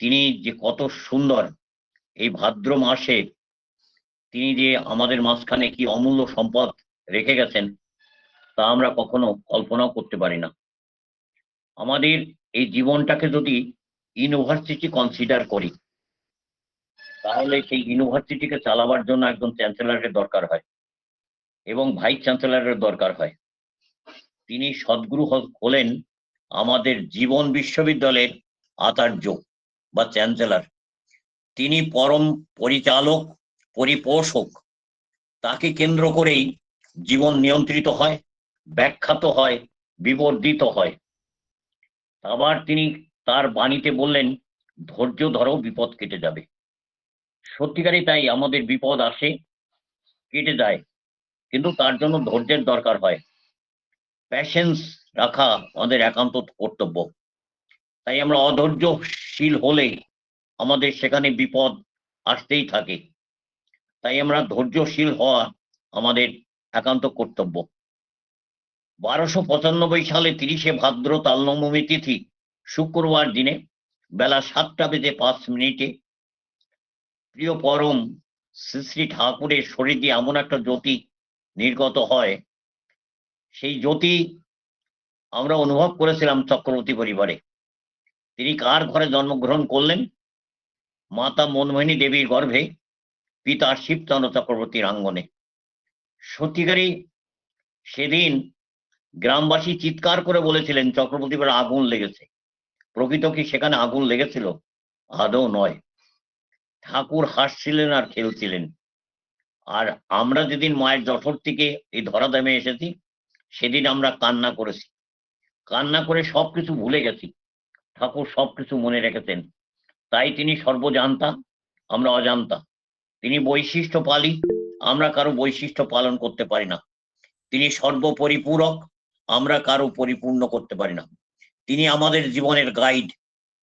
তিনি যে কত সুন্দর এই ভাদ্র মাসে তিনি যে আমাদের মাঝখানে কি অমূল্য সম্পদ রেখে গেছেন, তা আমরা কখনো কল্পনাও করতে পারি না। আমাদের এই জীবনটাকে যদি ইউনিভার্সিটি কনসিডার করি, তাহলে সেই ইউনিভার্সিটিকে চালাবার জন্য একজন চ্যান্সেলরের দরকার হয় এবং ভাইস চ্যান্সেলরের দরকার হয়। তিনি সদ্গুরু হলেন আমাদের জীবন বিশ্ববিদ্যালয়ের আচার্য। বা চ্যান্সেলার। তিনি পরম পরিচালক, পরিপোষক। তাকে কেন্দ্র করেই জীবন নিয়ন্ত্রিত হয়, ব্যাখ্যাত হয়, বিবর্ধিত হয়। আবার তিনি তার বাণীতে বললেন, ধৈর্য ধরো, বিপদ কেটে যাবে। সত্যিকারই তাই আমাদের বিপদ আসে, কেটে যায়, কিন্তু তার জন্য ধৈর্যের দরকার হয়। প্যাশেন্স রাখা আমাদের একান্ত কর্তব্য। তাই আমরা অধৈর্যশীল হলে আমাদের সেখানে বিপদ আসতেই থাকে। তাই আমরা ধৈর্যশীল হওয়া আমাদের একান্ত কর্তব্য। বারোশো পঁচানব্বই সালে তিরিশে ভাদ্র তালনবমী তিথি, শুক্রবার দিনে বেলা সাতটা বেজে পাঁচ মিনিটে প্রিয় পরম শ্রী শ্রী ঠাকুরের শরীর দিয়ে এমন একটা জ্যোতি নির্গত হয়। সেই জ্যোতি আমরা অনুভব করেছিলাম চক্রবর্তী পরিবারে। তিনি কার ঘরে জন্মগ্রহণ করলেন? মাতা মনমোহিনী দেবীর গর্ভে, পিতা শিবচন্দ্র চক্রবর্তীর আঙ্গনে। সত্যিকারই সেদিন গ্রামবাসী চিৎকার করে বলেছিলেন, চক্রবর্তী পাড়া আগুন লেগেছে। প্রকৃত কি সেখানে আগুন লেগেছিল? আদৌ নয়। ঠাকুর হাসছিলেন আর খেলছিলেন। আর আমরা যেদিন মায়ের জঠর থেকে এই ধরাধামে এসেছি, সেদিন আমরা কান্না করেছি। কান্না করে সবকিছু ভুলে গেছি। ঠাকুর সবকিছু মনে রেখেছেন। তাই তিনি সর্বজান্তা, আমরা অজান্তা। তিনি বৈশিষ্ট্য পালি, আমরা কারও বৈশিষ্ট্য পালন করতে পারি না। তিনি সর্বপরিপূরক, আমরা কারও পরিপূর্ণ করতে পারি না। তিনি আমাদের জীবনের guide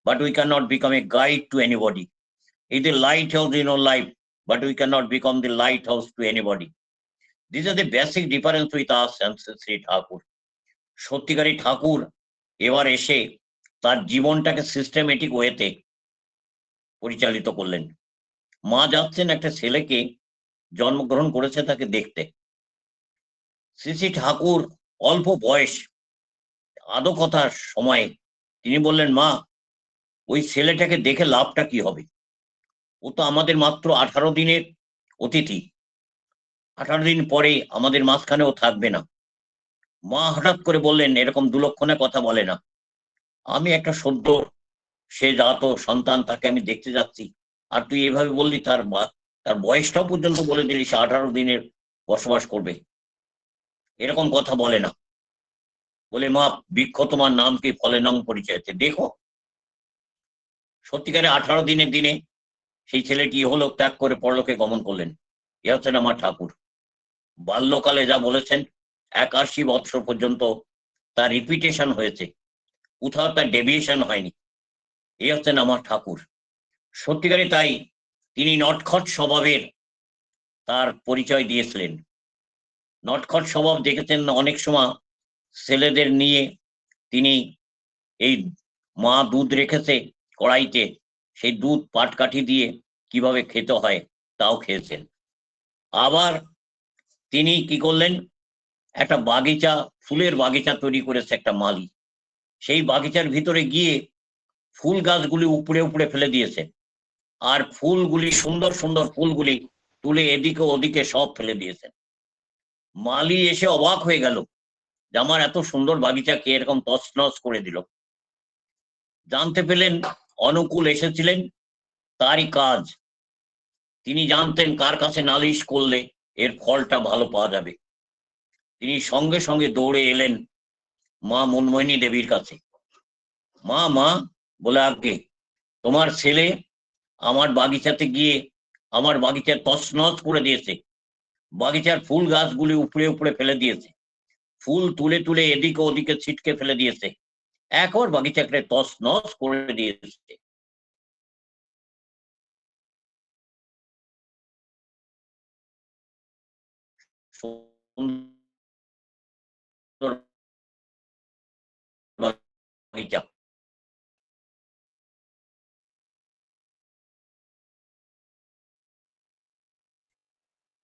but we can not become a guide to anybody এই the light house in our life but we can not become the light house to anybody this are the basic difference with us Shri Thakur সত্যিকারী Thakur এবার এসে তার জীবনটাকে systematic ওয়েতে পরিচালিত করলেন। মা যাচ্ছেন একটা ছেলেকে জন্মগ্রহণ করেছে তাকে দেখতে। শ্রী ঠাকুর অল্প বয়স, আদো কথার সময়ে, তিনি বললেন, মা, ওই ছেলেটাকে দেখে লাভটা কি হবে? ও তো আমাদের মাত্র আঠারো দিনের অতিথি। আঠারো দিন পরে আমাদের মাঝখানে ও থাকবে না। মা হঠাৎ করে বললেন, এরকম দুলক্ষণে কথা বলে না। আমি একটা সদ্য সে জাত সন্তান তাকে আমি দেখতে যাচ্ছি। আর তুই এভাবে বললি, তার বা- তার বয়সটাও পর্যন্ত বলে দিলি সে আঠারো দিনের বসবাস করবে। এরকম কথা বলে না। বলে, মা, বৃক্ষ তোমার নাম কি? ফলে নাম পরিচয়তে। দেখো, সত্যিকারে আঠারো দিনের দিনে সেই ছেলেটি হলো ত্যাগ করে পরলোকে গমন করলেন। এ হচ্ছেন আমার ঠাকুর। বাল্যকালে যা বলেছেন, একাশি বৎসর পর্যন্ত তার রিপিটেশন হয়েছে। কোথাও তার ডেভিয়েশন হয়নি। এই হচ্ছেন আমার ঠাকুর। সত্যিকারে তাই তিনি নটখট স্বভাবের তার পরিচয় দিয়েছিলেন। নটখট স্বভাব দেখেছেন অনেক সময় ছেলেদের নিয়ে তিনি এই মা দুধ রেখেছে কড়াইতে, সেই দুধ পাটকাঠি দিয়ে কীভাবে খেতে হয় তাও খেয়েছেন। আবার তিনি কি করলেন? একটা বাগিচা, ফুলের বাগিচা তৈরি করেছে একটা মালি সেই বাগিচার ভিতরে গিয়ে ফুল গাছগুলি উপড়ে উপড়ে ফেলে দিয়েছে। আর ফুলগুলি, সুন্দর সুন্দর ফুলগুলি তুলে এদিকে ওদিকে সব ফেলে দিয়েছেন মালি এসে অবাক হয়ে গেল যে আমার এত সুন্দর বাগিচা কে এরকম তছনছ করে দিল। জানতে পেলেন অনুকূল এসেছিলেন, তারই কাজ। তিনি জানতেন কার কাছে নালিশ করলে এর ফলটা ভালো পাওয়া যাবে। তিনি সঙ্গে সঙ্গে দৌড়ে এলেন মা মনমোহিনী দেবীর কাছে। মা মা, বলে আগে তোমার ছেলে আমার বাগিচাতে গিয়ে আমার বাগিচার তছনছ করে দিয়েছে। বাগিচার ফুল গাছগুলি উপড়ে উপড়ে ফেলে দিয়েছে। ফুল তুলে তুলে এদিকে ওদিকে ছিটকে ফেলে দিয়েছে। একবার বাগিচাকে তছনছ করে দিয়েছে। baghita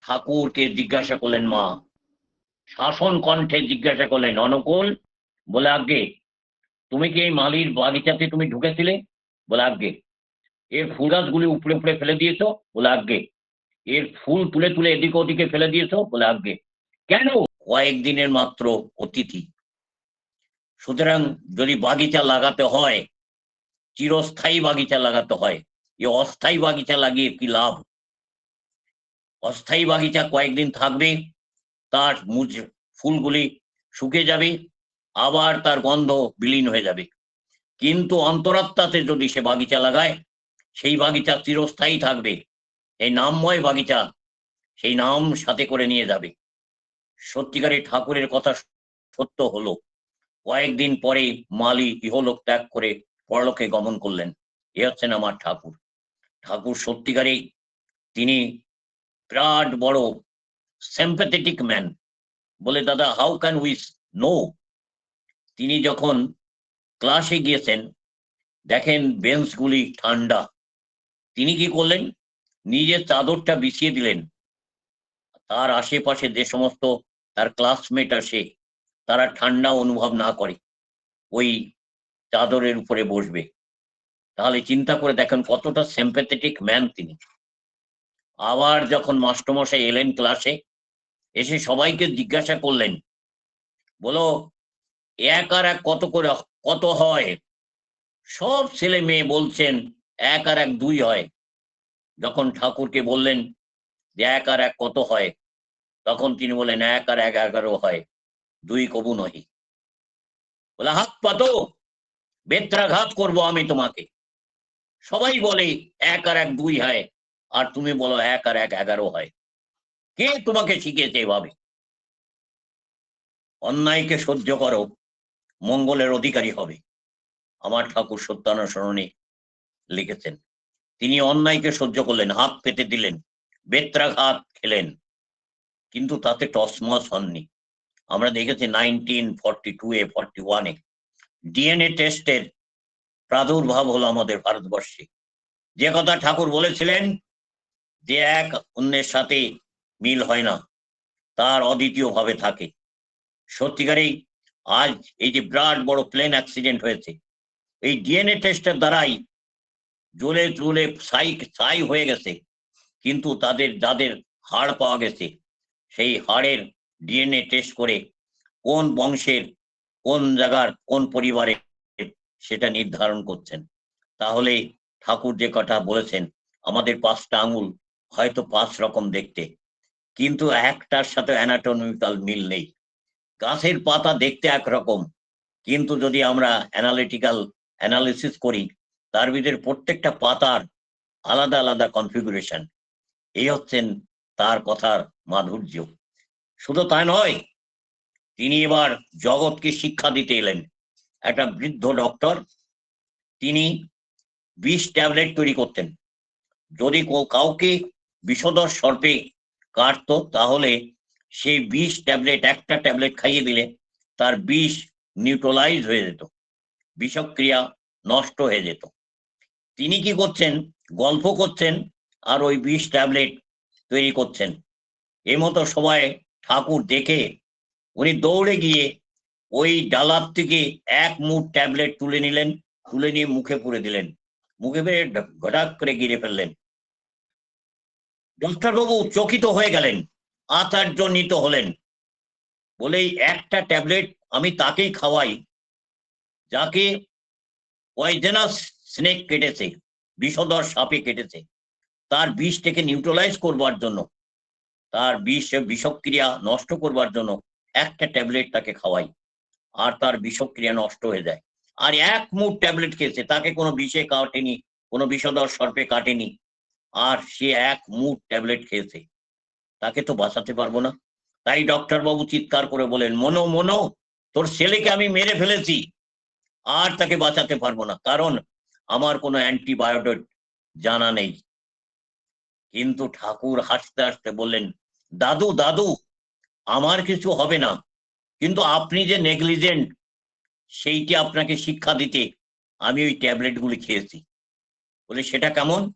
ঠাকুরকে জিজ্ঞাসা করলেন, মা, শাসন কণ্ঠে জিজ্ঞাসা করলেন, অনুকূল, বলে আগে তুমি কি এই মালির বাগিচাতে তুমি ঢুকেছিলে? বলে আগে এর ফুল গাছগুলি উপরে উপরে ফেলে দিয়েছ? বলে আগে এর ফুল তুলে তুলে এদিকে ওদিকে ফেলে দিয়েছ? বলে আগে কেন? কয়েকদিনের মাত্র অতিথি। সুতরাং যদি বাগিচা লাগাতে হয়, চিরস্থায়ী বাগিচা লাগাতে হয়, এ অস্থায়ী বাগিচা লাগিয়ে কি লাভ? অস্থায়ী বাগিচা কয়েকদিন থাকবে, তার মুজ, ফুলগুলি শুকে যাবে, আবার তার গন্ধ বিলীন হয়ে যাবে। কিন্তু অন্তরাত্মাতে যদি সে বাগিচা লাগায়, সেই বাগিচা চিরস্থায়ী থাকবে, এই নামময় বাগিচা সেই নাম সাথে করে নিয়ে যাবে। সত্যিকারের ঠাকুরের কথা সত্য হলো। কয়েকদিন পরে মালি ইহলোক ত্যাগ করে পরলোকে গমন করলেন। এ হচ্ছেন আমার ঠাকুর। ঠাকুর সত্যিকারেই তিনি বিরাট বড় sympathetic ম্যান বলে, দাদা হাউ ক্যান উই নো তিনি যখন ক্লাসে গিয়েছেন, দেখেন বেঞ্চগুলি ঠান্ডা। তিনি কি করলেন? নিজের চাদরটা বিছিয়ে দিলেন। তার আশেপাশে যে সমস্ত তার ক্লাসমেট আসে তারা ঠান্ডা অনুভব না করে। ওই চাদরের উপরে বসবে। তাহলে চিন্তা করে দেখেন কতটা সিম্প্যাথেটিক ম্যান তিনি। আবার যখন মাস্টারমশাই এলেন ক্লাসে এসে সবাইকে জিজ্ঞাসা করলেন, বলো, এক আর এক কত করে, কত হয়? সব ছেলে মেয়ে বলছেন, এক আর এক দুই হয়। যখন ঠাকুরকে বললেন যে এক আর এক কত হয়? তখন তিনি বলেন এক আর এক এগারো হয়। দুই কবু নহি। বলে, হাত পাতো বেত্রাঘাত করব আমি তোমাকে। সবাই বলে, এক আর এক দুই হয়, আর তুমি বলো, এক আর এক এগারো হয়। কে তোমাকে শিখিয়েছে এভাবে? অন্যায়কে সহ্য করো, মঙ্গলের অধিকারী হবে। আমার ঠাকুর সত্যানুসরণে লিখেছেন, তিনি অন্যায়কে সহ্য করলেন, হাত পেতে দিলেন, বেত্রাঘাত খেলেন, কিন্তু তাতে টসমস হননি। আমরা দেখেছি নাইনটিন ফর্টি টু এ। ফর্টি ওয়ানে ডিএনএ টেস্টের প্রাদুর্ভাব হলো আমাদের ভারতবর্ষে। যে কথা ঠাকুর বলেছিলেন যে এক অন্যের সাথে মিল হয় না, তার অদ্বিতীয় ভাবে থাকে। সত্যিকারেই আজ এই যে বিরাট বড় প্লেন অ্যাক্সিডেন্ট হয়েছে, এই ডিএনএ টেস্টের দ্বারাই জ্বলে জ্বলে ছাই ছাই হয়ে গেছে, কিন্তু তাদের, যাদের হাড় পাওয়া গেছে, সেই হাড়ের ডিএনএ টেস্ট করে কোন বংশের, কোন জায়গার, কোন পরিবারে সেটা নির্ধারণ করছেন। তাহলে ঠাকুর যে কথা বলেছেন, আমাদের পাঁচটা আঙুল হয়তো পাঁচ রকম দেখতে, কিন্তু একটার সাথে অ্যানাটমিক্যাল মিল নেই। গাছের পাতা দেখতে একরকম, কিন্তু যদি আমরা অ্যানালিটিক্যাল অ্যানালিসিস করি, তার ভিতরে প্রত্যেকটা পাতার আলাদা আলাদা কনফিগুরেশন এই হচ্ছেন তার কথার মাধুর্য। শুধু তাই নয়, তিনি এবার জগৎকে শিক্ষা দিতে এলেন। একটা বৃদ্ধ ডক্টর তিনি বিষ ট্যাবলেট তৈরি করতেন। যদি কাউকে বিষধর সর্পে কাটতো, তাহলে সেই বিষ ট্যাবলেট একটা ট্যাবলেট খাইয়ে দিলে তার বিষ নিউট্রালাইজ হয়ে যেত। বিষক্রিয়া নষ্ট হয়ে যেত। তিনি কি করছেন? গল্প করছেন আর ওই বিষ ট্যাবলেট তৈরি করছেন। এই মতো সবাই ঠাকুর দেখে উনি দৌড়ে গিয়ে ওই ডালার থেকে এক মুঠ ট্যাবলেট তুলে নিলেন, তুলে নিয়ে মুখে পুরে দিলেন। মুখে পেরে ঘটাক করে গিরে ফেললেন। ডক্টরবাবু চকিত হয়ে গেলেন, আচার্যনীত হলেন। বলে এই একটা ট্যাবলেট আমি তাকেই খাওয়াই, যাকে পয়জেনাস স্নেক কেটেছে, বিষধর সাপে কেটেছে। তার বিষটাকে নিউট্রালাইজ করবার জন্য। তার বিষ বিষক্রিয়া নষ্ট করবার জন্য একটা ট্যাবলেট তাকে খাওয়াই, আর তার বিষক্রিয়া নষ্ট হয়ে যায়। আর এক মুঠ ট্যাবলেট খেয়েছে, তাকে কোনো বিষে কাটেনি, কোনো বিষধর সর্পে কাটেনি, আর সে এক মুঠ ট্যাবলেট খেয়েছে। তাকে তো বাঁচাতে পারব না। তাই ডক্টর বাবু চিৎকার করে বলেন, মনো মনো, তোর ছেলেকে আমি মেরে ফেলেছি, আর তাকে বাঁচাতে পারব না। কারণ আমার কোনো অ্যান্টিবায়োটিক জানা নেই। কিন্তু ঠাকুর হাসতে হাসতে বললেন, দাদু দাদু, আমার কিছু হবে না। কিন্তু আপনি যে নেগলিজেন্ট সেইটি আপনাকে শিক্ষা দিতে আমি ওই ট্যাবলেট গুলি খেয়েছি। বলে, সেটা কেমন?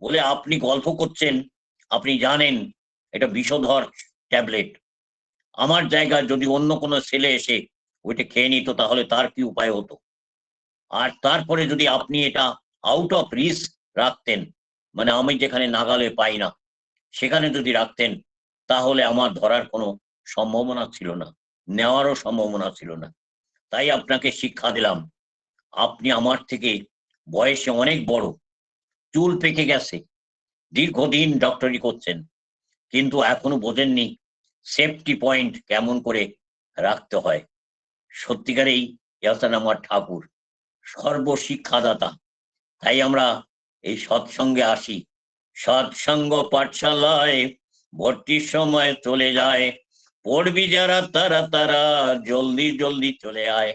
বলে, আপনি গল্প করছেন, আপনি জানেন, এটা বিষধর ট্যাবলেট। আমার জায়গায় যদি অন্য কোনো ছেলে এসে ওইটা খেয়ে নিত, তাহলে তার কি উপায় হতো? আর তারপরে যদি আপনি এটা আউট অফ রিস্ক রাখতেন মানে আমি যেখানে নাগালে পাই না, সেখানে যদি রাখতেন, তাহলে আমার ধরার কোনো সম্ভাবনা ছিল না, নেওয়ারও সম্ভাবনা ছিল না। তাই আপনাকে শিক্ষা দিলাম, আপনি আমার থেকে বয়সে অনেক বড়, চুল পেকে গেছে, দীর্ঘদিন ডক্টরি করছেন, কিন্তু এখনও বোঝেননি সেফটি পয়েন্ট কেমন করে রাখতে হয়। সত্যিকারেই ইয়াসান আমার ঠাকুর, সর্বশিক্ষাদাতা। তাই আমরা এই সৎসঙ্গে আসি। সৎসঙ্গ পাঠশালায় ভর্তির সময় চলে যায়। পড়বি যারা, তারা তারা জলদি জলদি চলে আয়।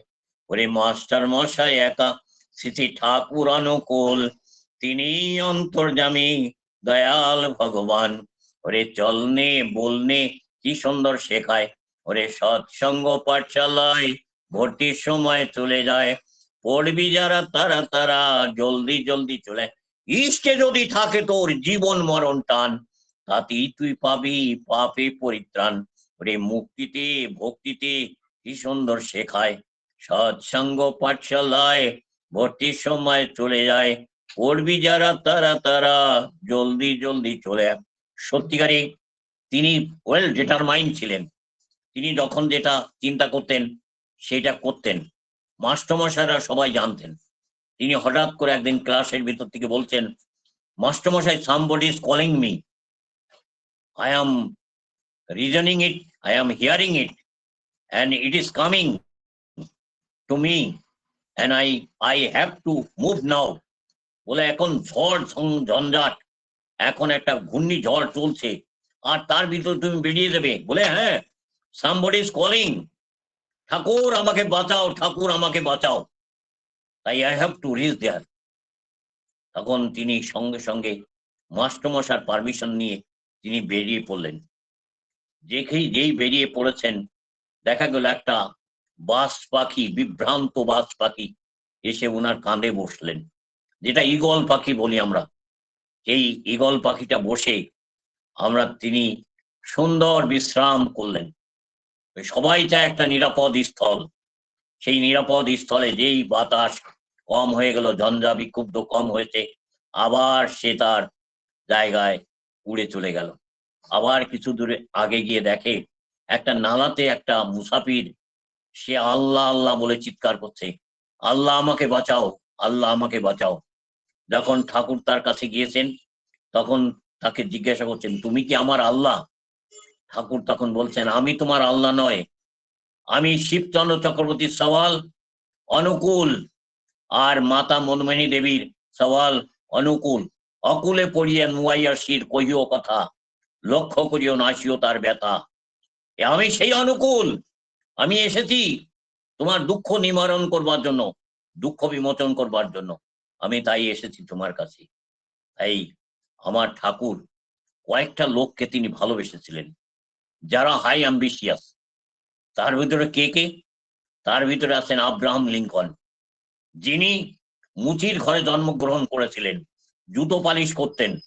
ওরে মাস্টার মশাই, একা শ্রী ঠাকুর অনুকূল তিনি অন্তর্জামী দয়াল ভগবান। ওরে চলনে বলনে কি সুন্দর শেখায়। ওরে সৎসঙ্গ পাঠশালায় ভর্তির সময় চলে যায়। পড়বি যারা, তারা তারা জলদি জলদি চলে ইষ্টে যদি থাকে তোর জীবন মরণ টান, তাতেই তুই পাবি পাপে পরিত্রাণ। ওরে মুক্তিতে, ভক্তিতে কি সুন্দর শেখায়। সৎসঙ্গ পাঠশালায় ভর্তির সময় চলে যায়। পড়বি যারা তারা তারা জলদি জলদি চলে। সত্যিকারে তিনি ওয়েল ডিটারমাইন্ড ছিলেন, তিনি যখন যেটা চিন্তা করতেন, সেটা করতেন। মাস্টারমশাইরা সবাই জানতেন। তিনি হঠাৎ করে একদিন ক্লাসের ভিতর থেকে বলছেন, মাস্টারমশাই somebody is calling me I am reasoning it I am hearing it and it is coming to me and I I have to move now বলে এখন ঝড় ঝঞ্ঝাট, এখন একটা ঘূর্ণি ঝড় চলছে, আর তার ভিতর তুমি বেরিয়ে দেবে বলে হ্যাঁ সামবডি ইজ কলিং ঠাকুর আমাকে বাঁচাও, ঠাকুর আমাকে বাঁচাও। তাই I have to reach there তখন তিনি সঙ্গে সঙ্গে মাস্টমশার পারমিশন নিয়ে তিনি বেরিয়ে পড়লেন। যেখানেই যেই বেরিয়ে পড়েছেন, দেখা গেল একটা বাস পাখি, বিভ্রান্ত বাস পাখি এসে ওনার কাঁধে বসলেন। যেটা ঈগল পাখি বলি আমরা। এই ঈগল পাখিটা বসে আমরা তিনি সুন্দর বিশ্রাম করলেন। সবাই চায় একটা নিরাপদ স্থল। সেই নিরাপদ স্থলে যেই বাতাস কম হয়ে গেল ঝঞ্ঝা বিক্ষুব্ধ কম হয়েছে। আবার সে তার জায়গায় উড়ে চলে গেল। আবার কিছু দূরে আগে গিয়ে দেখে, একটা নালাতে একটা মুসাফির, সে আল্লাহ আল্লাহ বলে চিৎকার করছে, আল্লাহ আমাকে বাঁচাও, আল্লাহ আমাকে বাঁচাও। যখন ঠাকুর তার কাছে গিয়েছেন, তখন তাকে জিজ্ঞাসা করছেন, তুমি কি আমার আল্লাহ? ঠাকুর তখন বলছেন, আমি তোমার আল্লাহ নয়। আমি শিবচন্দ্র চক্রবর্তীর সওয়াল, অনুকূল আর মাতা মনমণি দেবীর সওয়াল অনুকূল। অকুলে পড়িয়া নুয়াইয়া শির কহিও কথা, লক্ষ্য করিও নাসিও তার ব্যথা। আমি সেই অনুকূল, আমি এসেছি তোমার দুঃখ নিবারণ করবার জন্য, দুঃখ বিমোচন করবার জন্য। আমি তাই এসেছি তোমার কাছে। তাই আমার ঠাকুর, কয়েকটা লোককে তিনি ভালোবেসেছিলেন, যারা হাই অ্যাম্বিশিয়াস। তার ভিতরে কে কে? তার ভিতরে আছেন আব্রাহাম লিঙ্কন। যিনি মুচির ঘরে জন্মগ্রহণ করেছিলেন, জুতো পালিশ করতেন,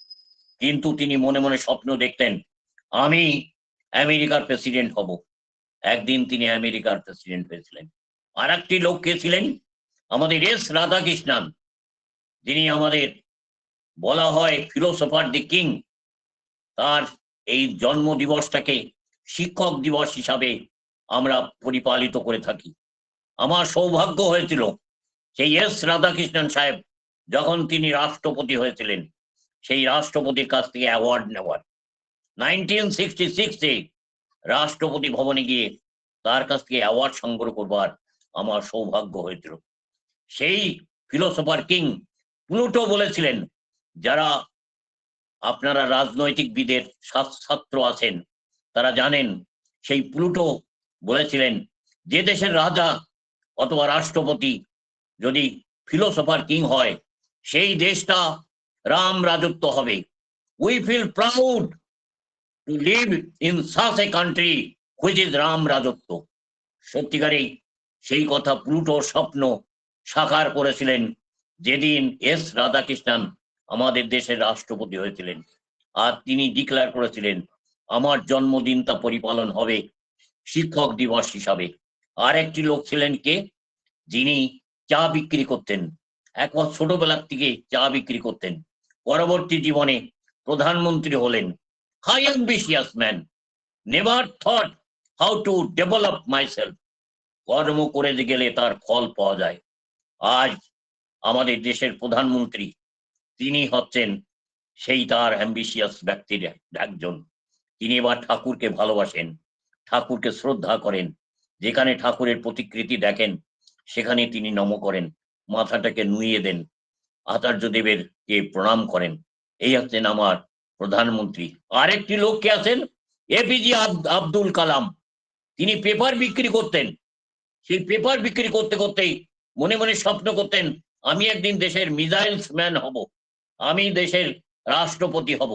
কিন্তু তিনি মনে মনে স্বপ্ন দেখতেন, আমি আমেরিকার প্রেসিডেন্ট হব। একদিন তিনি আমেরিকার প্রেসিডেন্ট হয়েছিলেন। আর একটি লোক কে ছিলেন? আমাদের এস রাধাকৃষ্ণন, যিনি আমাদের বলা হয় ফিলোসফার দি কিং। তার এই জন্ম দিবসটাকে শিক্ষক দিবস হিসাবে আমরা পরিপালিত করে থাকি। আমার সৌভাগ্য হয়েছিল সেই এস রাধাকৃষ্ণন সাহেব যখন তিনি রাষ্ট্রপতি হয়েছিলেন, সেই রাষ্ট্রপতির কাছ থেকে অ্যাওয়ার্ড নেওয়ার। নাইনটিন সিক্সটি সিক্সে রাষ্ট্রপতি ভবনে গিয়ে তার কাছ থেকে অ্যাওয়ার্ড সংগ্রহ করবার আমার সৌভাগ্য হয়েছিল। সেই ফিলোসফার কিং প্লুটো বলেছিলেন, যারা আপনারা রাজনৈতিকবিদের ছাত্র- ছাত্র আছেন, তারা জানেন, সেই প্লুটো বলেছিলেন, যে দেশের রাজা অথবা রাষ্ট্রপতি যদি ফিলোসফার কিং হয়, সেই দেশটা রাম রাজত্ব হবে। We feel proud to live in such a country which is Ram রাজত্ব। সত্যিকারেই সেই কথা প্লুটোর স্বপ্ন সাকার করেছিলেন যেদিন এস রাধাকৃষ্ণন আমাদের দেশের রাষ্ট্রপতি হয়েছিলেন। আর তিনি ডিক্লেয়ার করেছিলেন, আমার জন্মদিন তা পরিপালন হবে শিক্ষক দিবস হিসাবে। আর একটি লোক ছিলেন কে? যিনি চা বিক্রি করতেন। একবার ছোটবেলার থেকে চা বিক্রি করতেন। পরবর্তী জীবনে প্রধানমন্ত্রী হলেন। High ambitious man never thought how to develop myself কর্ম করে গেলে তার ফল পাওয়া যায়। আজ আমাদের দেশের প্রধানমন্ত্রী, তিনি হচ্ছেন সেই তার অ্যাম্বিশিয়াস ব্যক্তির একজন। তিনি এবার ঠাকুরকে ভালোবাসেন। ঠাকুরকে শ্রদ্ধা করেন। যেখানে ঠাকুরের প্রতিকৃতি দেখেন সেখানে তিনি নম করেন, মাথাটাকে নুইয়ে দেন আচার্য দেবের কে প্রণাম করেন। এই হচ্ছেন আমার প্রধানমন্ত্রী। আরেকটি লোক কে আছেন? এপিজে আব্দুল কালাম। তিনি পেপার বিক্রি করতেন। সেই পেপার বিক্রি করতে করতেই মনে মনে স্বপ্ন করতেন, আমি একদিন দেশের মিসাইলস ম্যান হব। আমি দেশের রাষ্ট্রপতি হব।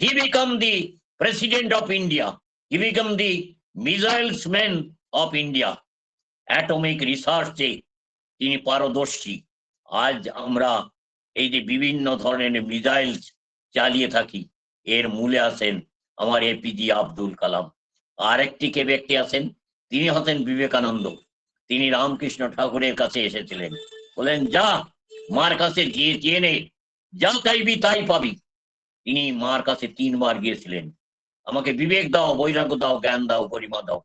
He become the president of India. He become the missiles man of India. Atomic রিসার্চে তিনি পারদর্শী। আজ আমরা এই যে বিভিন্ন ধরনের মিসাইল চালিয়ে থাকি, এর মূলে আছেন আমার এপিজি আব্দুল কালাম। আরেকটি কে ব্যক্তি আছেন, তিনি হতেন বিবেকানন্দ। তিনি রামকৃষ্ণ ঠাকুরের কাছে এসেছিলেন। বলেন, যা মার কাছে গিয়ে চেয়ে নে, যা চাইবি তাই পাবি। তিনি মার কাছে তিনবার গিয়েছিলেন। আমাকে বিবেক দাও, বৈরাগ্য দাও, জ্ঞান দাও, পরিমা দাও।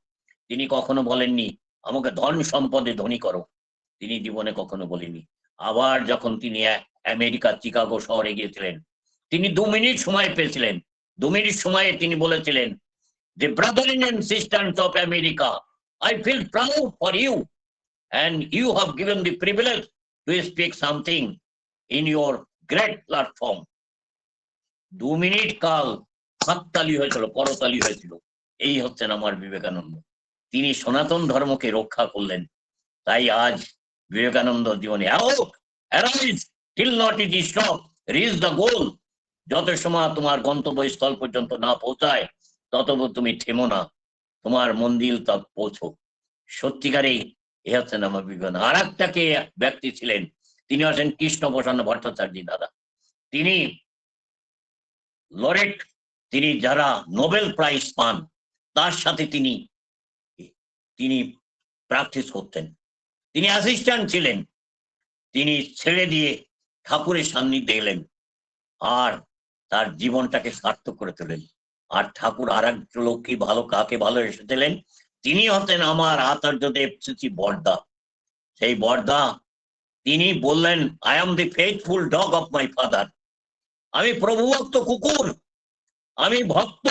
তিনি কখনো বলেননি আমাকে ধন সম্পদে ধনী করো। তিনি জীবনে কখনো বলেনি। আবার যখন তিনি আ- আমেরিকার চিকাগো শহরে গিয়েছিলেন, তিনি দু মিনিট সময় পেয়েছিলেন। দু মিনিট সময়ে তিনি বলেছিলেন যে brother and sisters of America I feel proud for you and you have given the privilege to speak something in your great platform. দু মিনিট কাল হাততালি হয়েছিল করতালি হয়েছিল। এই হচ্ছেন আমার বিবেকানন্দ। তিনি সনাতন ধর্মকে রক্ষা করলেন। তাই আজ বিবেকানন্দ জীবনে দ্য গোল যত সময় তোমার গন্তব্যস্থল পর্যন্ত না পৌঁছায়, তত তুমি থেমো না। তোমার মন্দির তক পৌঁছো। সত্যিকারেই এ হচ্ছেন আমার বিবেকানন্দ। আর একটা কে ব্যক্তি ছিলেন, তিনি হচ্ছেন কৃষ্ণ প্রসন্ন ভট্টাচার্য দাদা। তিনি লরেট তিনি যারা নোবেল প্রাইজ পান, তার সাথে তিনি তিনি প্র্যাকটিস করতেন। তিনি অ্যাসিস্ট্যান্ট ছিলেন। তিনি ছেড়ে দিয়ে ঠাকুরের সান্নিধ্যে এলেন আর তার জীবনটাকে সার্থক করে তোলেন। আর ঠাকুর আর এক লোককে ভালো কাকে ভালো এসেছিলেন, তিনি হতেন আমার আচার্যদেব শ্রী বর্দা। সেই বর্দা, তিনি বললেন I am the faithful dog of my father আমি প্রভুভক্ত কুকুর। আমি ভক্ত।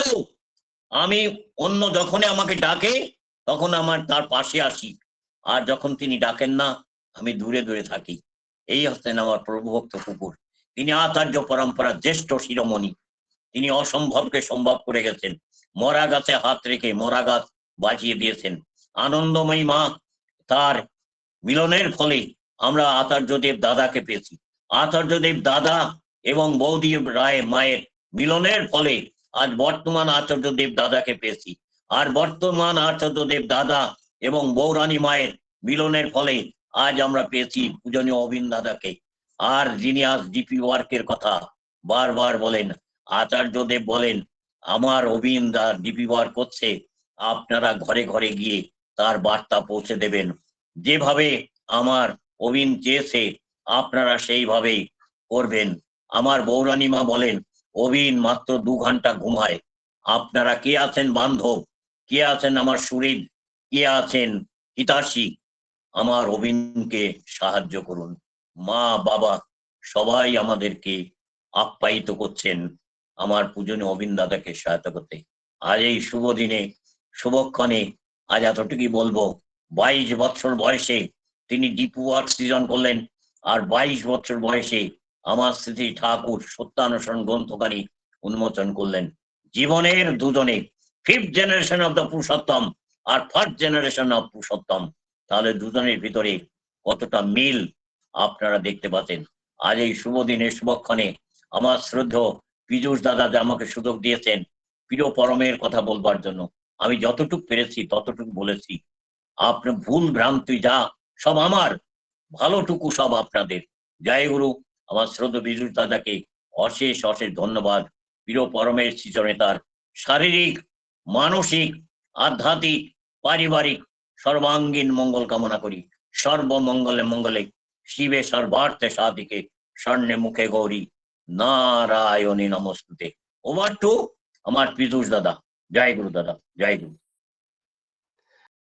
আমি অন্য যখনই আমাকে ডাকে তখন আমার তার পাশে আসি। আর যখন তিনি ডাকেন, না, আমি দূরে দূরে থাকি। এই হচ্ছেন আমার প্রভুভক্ত কুকুর। তিনি আচার্য পরম্পরার জ্যেষ্ঠ শিরোমণি। তিনি অসম্ভবকে সম্ভব করে গেছেন। মরা গাছে হাত রেখে মরা গাছ বাঁচিয়ে দিয়েছেন। আনন্দময়ী মা, তার মিলনের ফলে আমরা আচার্যদেব দাদাকে পেয়েছি। আচার্যদেব দাদা এবং বৌদি রায় মায়ের মিলনের ফলে আজ বর্তমান আচার্যদেব দাদাকে পেয়েছি। আর বর্তমান আচার্যদেব দাদা এবং বৌরানী মায়ের মিলনের ফলে আজ আমরা পেয়েছি পূজনীয় অবিন দাদাকে। আর যিনি আজ ডিপি ওয়ার্কের কথা বারবার বলেন, আচার্যদেব বলেন, আমার অবিন দা ডিপি ওয়ার্ক করছে, আপনারা ঘরে ঘরে গিয়ে তার বার্তা পৌঁছে দেবেন। যেভাবে আমার অবিন চেয়েছে, আপনারা সেইভাবেই করবেন। আমার বৌরানীমা বলেন অবিন মাত্র দু ঘণ্টা ঘুমায়। আপনারা কে আছেন বান্ধব? কে আছেন আমার সুরিদ? কে আছেন হিতাশী? আমার অবিনকে সাহায্য করুন। মা, বাবা সবাই আমাদেরকে আপ্যায়িত করছেন আমার পূজনীয় অবিন দাদাকে সহায়তা করতে। আজ এই শুভ দিনে, শুভক্ষণে আজ এতটুকুই বলব। বাইশ বছর বয়সে তিনি ডিপু ওয়ার্ক সৃজন করলেন আর বাইশ বছর বয়সে আমার স্মৃতি ঠাকুর সত্যানুসরণ গ্রন্থকারী উন্মোচন করলেন। জীবনের দুজনে fifth generation of the Purushottam R first generation of Purushottam তাহলে দুজনের ভিতরে কতটা মিল আপনারা দেখতে পাচ্ছেন। আজ এই শুভ দিনে শুভক্ষণে আমার শ্রদ্ধ পীযুষ দাদা যে আমাকে সুযোগ দিয়েছেন, প্রিয় পরমের কথা বলবার জন্য। আমি যতটুক পেরেছি, ততটুকু বলেছি। আপনার ভুল ভ্রান্তি যা, সব আমার। ভালোটুকু সব আপনাদের। জয় গুরু। আমার শ্রদ্ধ বিজু দাদাকে অশেষ অশেষ ধন্যবাদ। প্রিয় পরমের সৃজনে তার শারীরিক মানসিক, আধ্যাত্মিক, পারিবারিক সর্বাঙ্গীন মঙ্গল কামনা করি। সর্বমঙ্গলে মঙ্গলে শিবে সর্বার্থে সাধিকে, স্বর্ণে মুখে গৌরী, নারায়ণী নমস্তুতে। ওভার টু আমার পিতুষ দাদা। জয় গুরু দাদা, জয় গুরু।